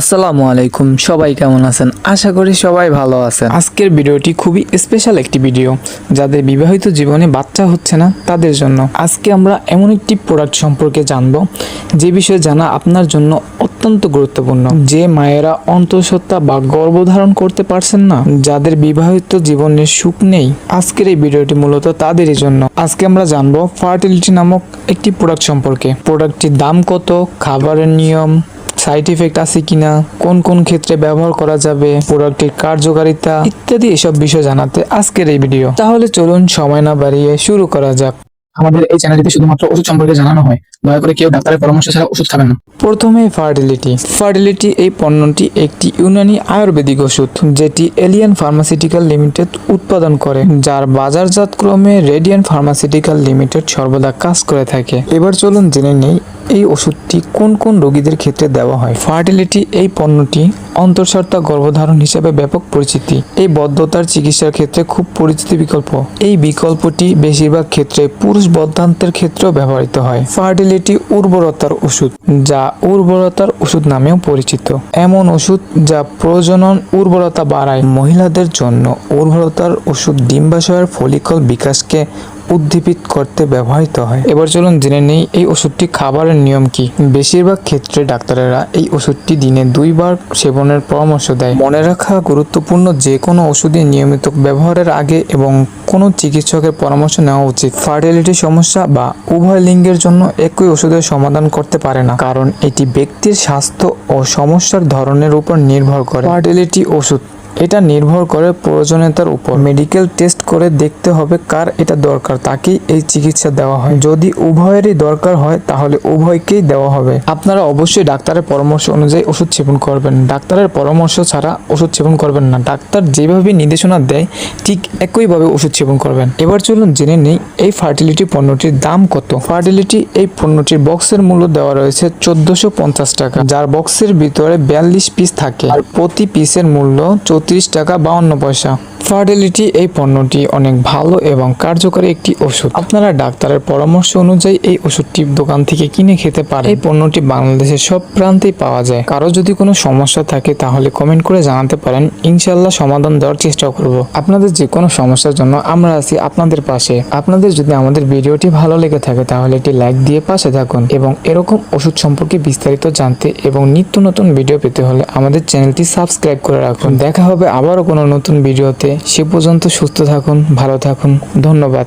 আসসালামু আলাইকুম, সবাই কেমন আছেন? আশা করি সবাই ভালো আছেন। আজকের ভিডিওটি খুবই স্পেশাল একটি ভিডিও যাদের বিবাহিত জীবনে বাচ্চা হচ্ছে না তাদের জন্য। আজকে আমরা এমন একটি প্রোডাক্ট সম্পর্কে জানব, যে বিষয়ে জানা আপনার জন্য অত্যন্ত গুরুত্বপূর্ণ। যে মায়েরা অন্তঃসত্ত্বা বা গর্ভধারণ করতে পারছেন না, যাদের বিবাহিত জীবনের সুখ নেই, আজকের এই ভিডিওটি মূলত তাদেরই জন্য। আজকে আমরা জানব ফার্টিলিটি নামক একটি প্রোডাক্ট সম্পর্কে। প্রোডাক্টটির দাম কত, খাবারের নিয়ম সাইড ইফেক্ট আছে কিনা, কোন কোন ক্ষেত্রে ব্যবহার করা যাবে প্রোডাক্টের কার্যকারিতা ইত্যাদি এসব বিষয় জানাতে আজকের এই ভিডিও তাহলে চলুন সময় না বাড়িয়ে শুরু করা যাক। আমাদের এই চ্যানেলটিতে শুধুমাত্র ওষুধ সম্পর্কে জানানো হয়। দয়া করে কেউ ডাক্তারের পরামর্শ ছাড়া ওষুধ খাবেন না। প্রথমে ফার্টিলিটি। ফার্টিলিটি এই পণ্যটি একটি ইউনানি আয়ুর্বেদিক ওষুধ, যেটি এলিয়ান ফার্মাসিউটিক্যাল লিমিটেড উৎপাদন করে, যার বাজারজাত ক্রমে রেডিয়ান ফার্মাসিউটিক্যাল লিমিটেড সর্বদা কাজ করে থাকে। এবার চলুন জেনে নেই, এই ওষুধটি কোন কোন রোগীদের ক্ষেত্রে দেওয়া হয়। ফার্টিলিটি এই পণ্যটি অন্তঃসত্ত্বা গর্ভধারণ হিসেবে ব্যাপক পরিচিতি। এই বদ্ধতার চিকিৎসার ক্ষেত্রে খুব পরিচিত বিকল্প। এই বিকল্পটি বেশিরভাগ ক্ষেত্রে পুরুষ বদ্ধান্তের ক্ষেত্রেও ব্যবহৃত হয়। ফার্টিলিটি উর্বরতার ওষুধ, যা উর্বরতার ওষুধ নামেও পরিচিত। এমন ওষুধ যা প্রজনন উর্বরতা বাড়ায়। মহিলাদের জন্য উর্বরতার ওষুধ ডিম্বাশয়ের ফলিকল বিকাশকে উদ্দীপিত করতে ব্যবহৃত হয়। এবার চলুন জেনে নেই এই ওষুধটি খাবারের নিয়ম কি। বেশিরভাগ ক্ষেত্রে ডাক্তারেরা এই ওষুধটি দিনে দুইবার সেবনের পরামর্শ দেয়। মনে রাখা গুরুত্বপূর্ণ যে কোনো ওষুধই নিয়মিত ব্যবহারের আগে এবং কোনো চিকিৎসকের পরামর্শ নেওয়া উচিত। ফার্টিলিটি সমস্যা বা উভয় লিঙ্গের জন্য একই ওষুধের সমাধান করতে পারে না, কারণ এটি ব্যক্তির স্বাস্থ্য ও সমস্যার ধরনের উপর নির্ভর করে। ফার্টিলিটি ওষুধ এটা নির্ভর করে প্রয়োজনীয়তার উপর। মেডিকেল টেস্ট করে দেখতে হবে কার এটা দরকার, তাকেই এই চিকিৎসা দেওয়া হয়। যদি উভয়েরই দরকার হয়, তাহলে উভয়কেই দেওয়া হবে। আপনারা অবশ্যই ডাক্তারের পরামর্শ অনুযায়ী ওষুধ সেবন করবেন। ডাক্তারের পরামর্শ ছাড়া ওষুধ সেবন করবেন না। ডাক্তার যেভাবে নির্দেশনা দেয়, ঠিক একইভাবে ওষুধ সেবন করবেন। এবার চলুন জেনে নেই, এই ফার্টিলিটি পণ্যটির দাম কত? ফার্টিলিটি এই পণ্যটির বক্সের মূল্য দেওয়া রয়েছে চোদ্দশো টাকা, যার বক্সের ভিতরে বিয়াল্লিশ পিস থাকে। আর প্রতি পিসের মূল্য চৌত্রিশ টাকা বাউন্ন পয়সা। ফার্টিলিটি এই পণ্যটি অনেক ভালো এবং কার্যকরী একটি ওষুধ। আপনারা ডাক্তারের পরামর্শ অনুযায়ী এই ওষুধটি দোকান থেকে কিনে খেতে পারেন। এই পণ্যটি বাংলাদেশের সব প্রান্তেই পাওয়া যায়। কারও যদি কোনো সমস্যা থাকে তাহলে কমেন্ট করে জানাতে পারেন। ইনশাল্লাহ সমাধান দেওয়ার চেষ্টা করব। আপনাদের যে কোনো সমস্যার জন্য আমরা আছি আপনাদের পাশে। আপনাদের যদি আমাদের ভিডিওটি ভালো লেগে থাকে তাহলে একটি লাইক দিয়ে পাশে থাকুন এবং এরকম ওষুধ সম্পর্কে বিস্তারিত জানতে এবং নিত্য নতুন ভিডিও পেতে হলে আমাদের চ্যানেলটি সাবস্ক্রাইব করে রাখুন। দেখা হবে আবারও কোনো নতুন ভিডিওতে। সে পর্যন্ত সুস্থ থাকুন ভালো থাকুন ধন্যবাদ।